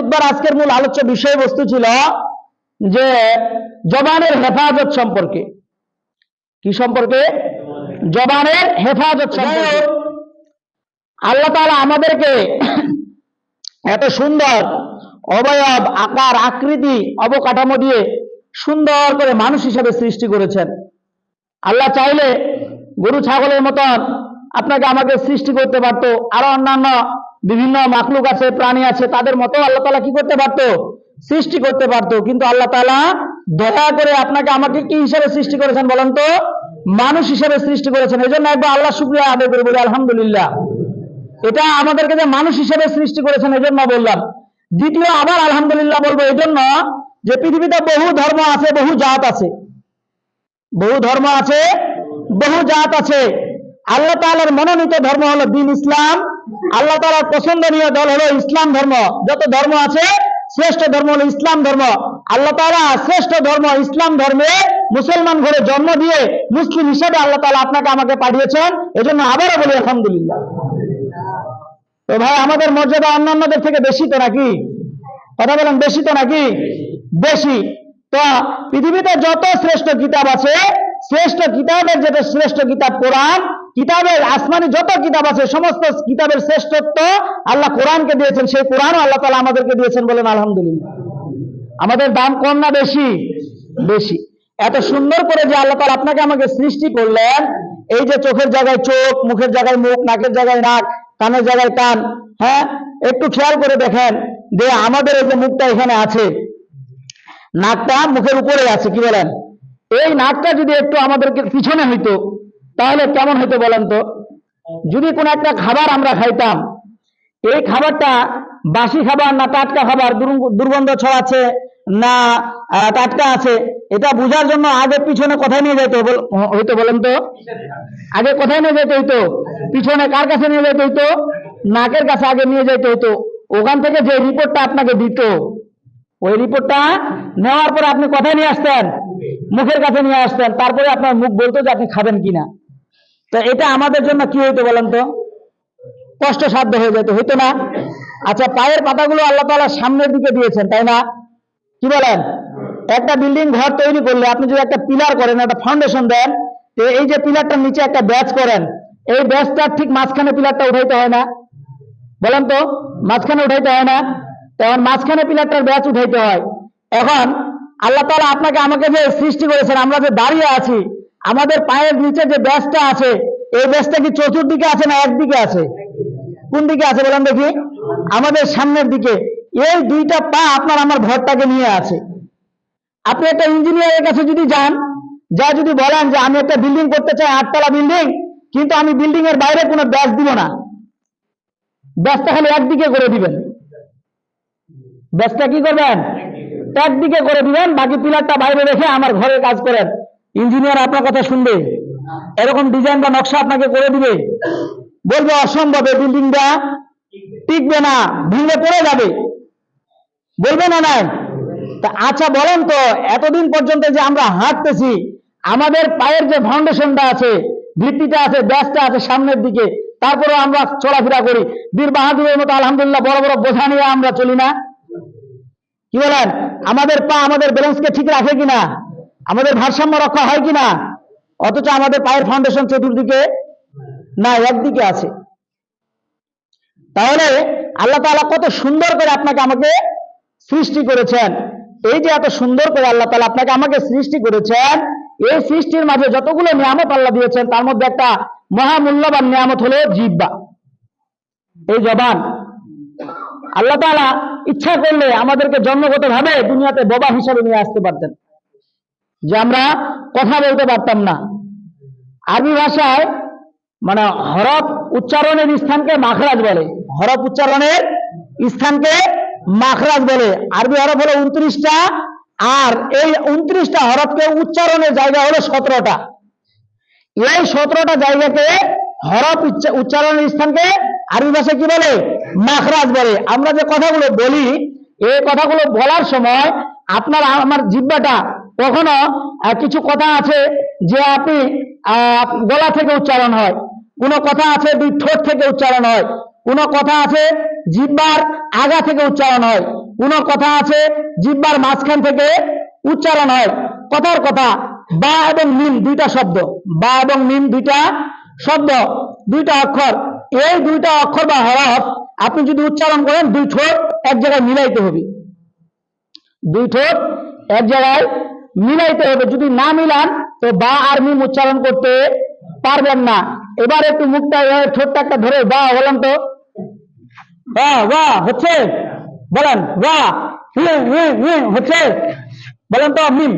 খুদবার আজকের মূল আলোচ্য বিষয়বস্তু ছিল যে জবানের হেফাজত সম্পর্কে। কি সম্পর্কে? জবানের হেফাজত সম্পর্কে। আল্লাহ তাআলা আমাদেরকে এত সুন্দর অবয়ব, আকার, আকৃতি, অবকাঠামো দিয়ে সুন্দর করে মানুষ হিসেবে সৃষ্টি করেছেন। আল্লাহ চাইলে গরু, ছাগলের মতন আপনাকে আমাকে সৃষ্টি করতে পারতো। আরও অন্যান্য বিভিন্ন মাকলুক আছে, প্রাণী আছে, তাদের মতো আল্লাহ তালা কি করতে পারতো? সৃষ্টি করতে পারতো। কিন্তু আল্লাহ তালা দয়া করে আপনাকে আমাকে কি হিসাবে সৃষ্টি করেছেন বলেন তো? মানুষ হিসেবে সৃষ্টি করেছেন। এই জন্য একবার আল্লাহ শুক্রিয়া আদায় করে বলি, আলহামদুলিল্লাহ। এটা আমাদেরকে যে মানুষ হিসেবে সৃষ্টি করেছেন এই জন্য বললাম। দ্বিতীয় আবার আলহামদুলিল্লাহ বলব এই জন্য যে পৃথিবীতে বহু ধর্ম আছে, বহু জাত আছে। বহু ধর্ম আছে, বহু জাত আছে। আল্লাহ তাআলার মনোনীত ধর্ম হলো দিন ইসলাম। আল্লাহ তাআলার পছন্দনীয় দল হলো ইসলাম ধর্ম। যত ধর্ম আছে, শ্রেষ্ঠ ধর্ম হলো ইসলাম ধর্ম। আল্লাহ তাআলা শ্রেষ্ঠ ধর্ম ইসলাম ধর্মে মুসলমান ঘরে জন্ম দিয়ে মুসলিম হিসেবে আল্লাহ তাআলা আপনাকে আমাকে পাঠিয়েছেন। এজন্য আবারও বলি, আলহামদুলিল্লাহ। তো ভাই, আমাদের মর্যাদা অন্যান্যদের থেকে বেশি তো নাকি? কথা বলেন, বেশি তো নাকি? বেশি। তো পৃথিবীতে যত শ্রেষ্ঠ কিতাব আছে, শ্রেষ্ঠ কিতাবের যেটা শ্রেষ্ঠ কিতাব কোরআন কিতাবের আসমানি যত কিতাব আছে, সমস্ত কিতাবের শ্রেষ্ঠত্ব আল্লাহ কোরআনকে দিয়েছেন। সেই কোরআনও আল্লাহ তালা আমাদেরকে দিয়েছেন বলেন আলহামদুলিল্লাহ। আমাদের দাম কম না বেশি? বেশি। এত সুন্দর করে যে আল্লাহ তালা আপনাকে আমাকে সৃষ্টি করলেন, এই যে চোখের জায়গায় চোখ, মুখের জায়গায় মুখ, নাকের জায়গায় নাক, কানের জায়গায় কান হ্যাঁ একটু খেয়াল করে দেখেন যে আমাদের এই যে মুখটা এখানে আছে, নাকটা মুখের উপরে আছে, কি বলেন? এই নাকটা যদি একটু আমাদেরকে পিছনে হইতো তাহলে কেমন হইতো বলেন তো? যদি কোনো একটা খাবার আমরা খাইতাম, এই খাবারটা বাসি খাবার না টাটকা খাবার দুর্গ- দুর্গন্ধ ছড়াচ্ছে না টাটকা আছে, এটা বোঝার জন্য আগে পিছনে কোথায় নিয়ে যেতে হইতো বলেন তো? আগে কোথায় নিয়ে যেতে হইতো? পিছনে কার কাছে নিয়ে যেতে হইতো? নাকের কাছে আগে নিয়ে যেতে হইতো। ওখান থেকে যে রিপোর্টটা আপনাকে দিত, ওই রিপোর্টটা নেওয়ার পরে আপনি কোথায় নিয়ে আসতেন? মুখের কাছে নিয়ে আসতেন। তারপরে আপনার মুখ বলতো যে আপনি খাবেন কিনা। তো এটা আমাদের জন্য কি হইতো বলেন তো? কষ্টসাধ্য হয়ে যেত, হইতো না? আচ্ছা পায়ের পাতাগুলো আল্লাহ তাআলা সামনের দিকে দিয়েছেন, তাই না? কি বলেন? একটা বিল্ডিং ঘর তৈরি করলে আপনি যদি একটা পিলার করেন, একটা ফাউন্ডেশন দেন এই যে পিলারটার নিচে একটা ব্যাচ করেন, এই ব্যাচটার ঠিক মাঝখানে পিলারটা উঠাইতে হয় না? বলেন তো, মাঝখানে উঠাইতে হয় না? তখন মাঝখানে পিলারটার ব্যাচ উঠাইতে হয়। এখন আল্লাহ তাআলা আপনাকে আমাকে যে সৃষ্টি করেছেন, আমরা যে দাঁড়িয়ে আছি আমাদের পায়ের নিচে যে ব্যাচটা আছে, এই ব্যাচটা কি চতুর্দিকে আছে না একদিকে আছে? কোন দিকে আছে বলেন দেখি? আমাদের সামনের দিকে। এই দুইটা পা আপনার আমার ঘরটাকে নিয়ে আছে। আপনি একটা ইঞ্জিনিয়ারের কাছে যদি যান, যা যদি বলেন যে আমি একটা বিল্ডিং করতে চাই, আটতলা বিল্ডিং, কিন্তু আমি বিল্ডিং এর বাইরে কোনো ব্যাচ দিব না। ব্যাসটা খালি একদিকে করে দিবেন। ব্যাসটা কি করবেন? একদিকে করে দিবেন, বাকি পিলারটা বাইরে রেখে আমার ঘরের কাজ করেন। ইঞ্জিনিয়ার আপনার কথা শুনবে। এরকম ডিজাইন বা নকশা আপনাকে করে দিবে। বলবে, অসম্ভব, এই বিল্ডিংটা টিকবে না, ভেঙে পড়ে যাবে। বলবে, না নাই তা আচ্ছা বলেন তো, এতদিন পর্যন্ত যে আমরা হাঁটতেছি, আমাদের পায়ের যে ফাউন্ডেশনটা আছে, ভিত্তিটা আছে, ব্যাসটা আছে সামনের দিকে তারপরে আমরা চলাফেরা করি। বীর বাহাদুরের মতো, আলহামদুলিল্লাহ, বড় বড় বোঝা নিয়ে আমরা চলি না। কি বলেন? আমাদের পা আমাদের ব্যালেন্সকে ঠিক রাখে কিনা? আমাদের ভারসাম্য রক্ষা হয় কিনা? অথচ আমাদের পায়ের ফাউন্ডেশন চতুর্দিকে না একদিকে আছে। তাহলে আল্লাহ তাআলা কত সুন্দর করে আপনাকে আমাকে সৃষ্টি করেছেন। এই যে এত সুন্দর করে আল্লাহ তালা আপনাকে আমাকে সৃষ্টি করেছেন, এই সৃষ্টির মাঝে যতগুলো নিয়ামত আল্লাহ দিয়েছেন, তার মধ্যে একটা মহামূল্যবান নিয়ামত হলো জিব্বা এই জবান। আল্লাহ তাআলা ইচ্ছা করলে আমাদেরকে জন্মগত ভাবে দুনিয়াতে বোবা হিসাবে নিয়ে আসতে পারতেন। যে আমরা কথা বলতে পারতাম না। আরবি ভাষায় মানে হরফ উচ্চারণের স্থানকে মাখরাজ বলে। হরফ উচ্চারণের স্থানকে মাখরাজ বলে। আরবি হরফ হলো উনত্রিশটা, আর এই উনত্রিশটা হরফকে উচ্চারণের জায়গা হলো সতেরোটা। এই সতেরোটা জায়গাতে হরফ উচ্চা- উচ্চারণের স্থানকে আরবি ভাষায় কি বলে? মাখরাজ বলে। আমরা যে কথাগুলো বলি, এই কথাগুলো বলার সময় আপনার, আমার জিব্বাটা কখনো কিছু কথা আছে যে আপনি গলা থেকে উচ্চারণ হয়। কোনো কথা আছে দুই ঠোঁট থেকে উচ্চারণ হয়। কোনো কথা আছে জিব্বার আগা থেকে উচ্চারণ হয়। কোন কথা আছে জিব্বার মাঝখান থেকে উচ্চারণ হয়। কথার কথা, বা এবং মিম দুইটা শব্দ। বা এবং মিম দুইটা শব্দ, দুইটা অক্ষর। এই দুইটা অক্ষর বা হরফ আপনি যদি উচ্চারণ করেন, দুই ঠোঁট এক জায়গায় মিলাইতে হবে। দুই ঠোঁট এক জায়গায় মিলাইতে হবে। যদি না মিলান, তো বা আর মিম উচ্চারণ করতে পারবেন না। এবার একটু মুখটা এভাবে ঠোঁটটা একটা ধরে বা বলেন তো। বাহ হচ্ছে, বলেন হুম হচ্ছে, বলেন তো, মিম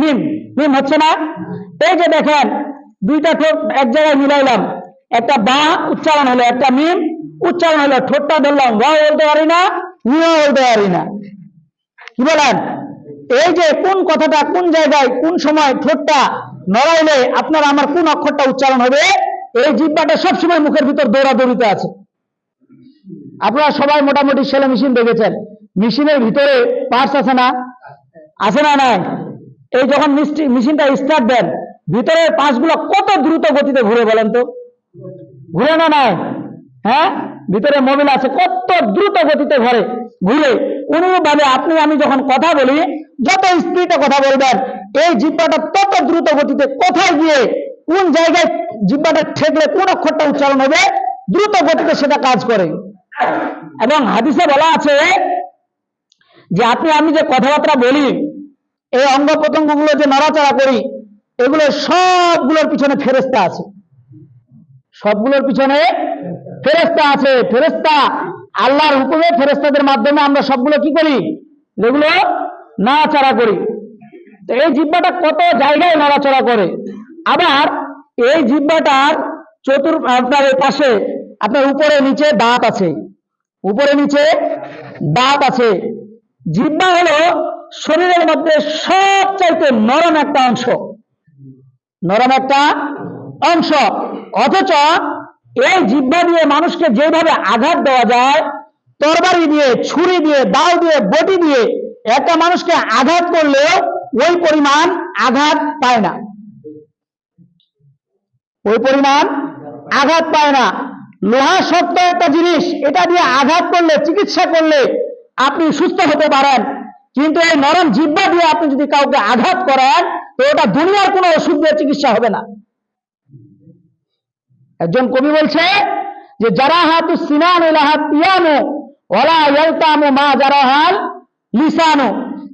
মিম মিম হচ্ছে না? এই যে দেখেন, দুইটা ঠোঁট এক জায়গায় মিলাইলাম। একটা বা উচ্চারণ হলো, একটা মিম উচ্চারণ হলো। ঠোঁটটা ধরলাম, বা বলতে পারি না বলতে পারি না। কি বলেন? এই যে কোন কথাটা কোন জায়গায় কোন সময় ঠোঁটটা নড়াইলে আপনার আমার কোন অক্ষরটা উচ্চারণ হবে? এই জিব্বাটা সবসময় মুখের ভিতর দৌড়াদৌড়িতে আছে। আপনারা সবাই মোটামুটি সেলে মেশিন দেখেছেন। মেশিনের ভিতরে পার্স আছে না? আছে না নাই? এই যখন মেশিনটা স্টার্ট দেন ভিতরের পার্টসগুলো কত দ্রুত গতিতে ঘুরে বলেন তো? ঘুরে না নাই? হ্যাঁ? ভিতরে মোবিল আছে, কত দ্রুত গতিতে ঘরে ঘুরে। অনুরূপভাবে আপনি, আমি যখন কথা বলি, যত স্পিডে কথা বলবেন, এই জিব্বাটা তত দ্রুত গতিতে কোথায় গিয়ে, কোন জায়গায় জিব্বাটা ঠেকলে, কোন অক্ষরটা উচ্চারণ হবে, দ্রুত গতিতে সেটা কাজ করে। এবং হাদিসে বলা আছে যে, আপনি, আমি যে কথাবার্তা বলি, এই অঙ্গ প্রত্যঙ্গগুলো যে নড়াচড়া করি, এগুলো সবগুলোর পিছনে ফেরেস্তা আছে। সবগুলোর পিছনে ফেরেস্তা আছে ফেরেস্তা আল্লাহর হুকুমে ফেরেস্তাদের মাধ্যমে আমরা সবগুলো কি করি? যেগুলো নাড়াচাড়া করি। তো এই জিব্বাটা কত জায়গায় নড়াচড়া করে? আবার এই জিব্বাটার চতুর, আপনার পাশে, আপনার উপরে, নিচে দাঁত আছে। উপরে, নিচে দাঁত আছে। জিব্বা হলো শরীরের মধ্যে সবচাইতে নরম একটা অংশ। নরম একটা অংশ। অথচ এই জিহ্বা দিয়ে মানুষকে যেভাবে আঘাত দেওয়া যায়, তরবারি দিয়ে, ছুরি দিয়ে, দাও দিয়ে, বটি দিয়ে একটা মানুষকে আঘাত করলে ওই পরিমাণ আঘাত পায় না। ওই পরিমাণ আঘাত পায় না। লোহা শক্ত একটা জিনিস, এটা দিয়ে আঘাত করলে, চিকিৎসা করলে আপনি সুস্থ হতে পারেন। কিন্তু এই নরম জিব্বা দিয়ে আপনি যদি কাউকে আঘাত করেন, তো ওটা দুনিয়ার কোনো ওষুধ চিকিৎসা হবে না। একজন কবি বলছে যে, যারা হাত সিনান পিয়ানো, ওলা ইয়ালতামু মা যারা হাল লিসানো।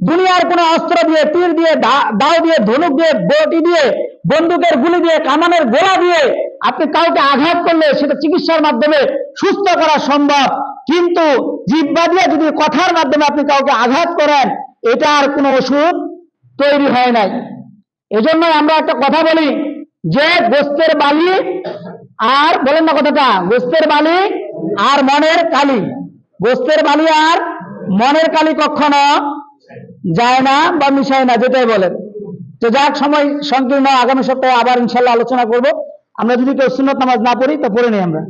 দুনিয়ার কোন অস্ত্র দিয়ে, তীর দিয়ে দাও দিয়ে, ধনুক দিয়ে, বটি দিয়ে, বন্দুকের গুলি দিয়ে, কামানের গোলা দিয়ে আপনি কাউকে আঘাত করলে সেটা চিকিৎসার মাধ্যমে সুস্থ করা সম্ভব। কিন্তু জিব্বা দিয়ে যদি কথার মাধ্যমে আপনি কাউকে আঘাত করেন, এটা আর কোনো ওষুধ তৈরি হয় নাই। এজন্য আমরা একটা কথা বলি যে, গোস্তের বালি আর বলেন না কথাটা, গোস্তের বালি আর মনের কালি। গোস্তের বালি আর মনের কালি কখনো যায় না বা মিশায় না, যেটাই বলেন। তো যাক, সময় সংকীর্ণ। আগামী সপ্তাহে আবার ইনশাল্লাহ আলোচনা করব। আমরা যদি কেউ সুন্নত নামাজ না পড়ি, তো পড়ে নিই আমরা।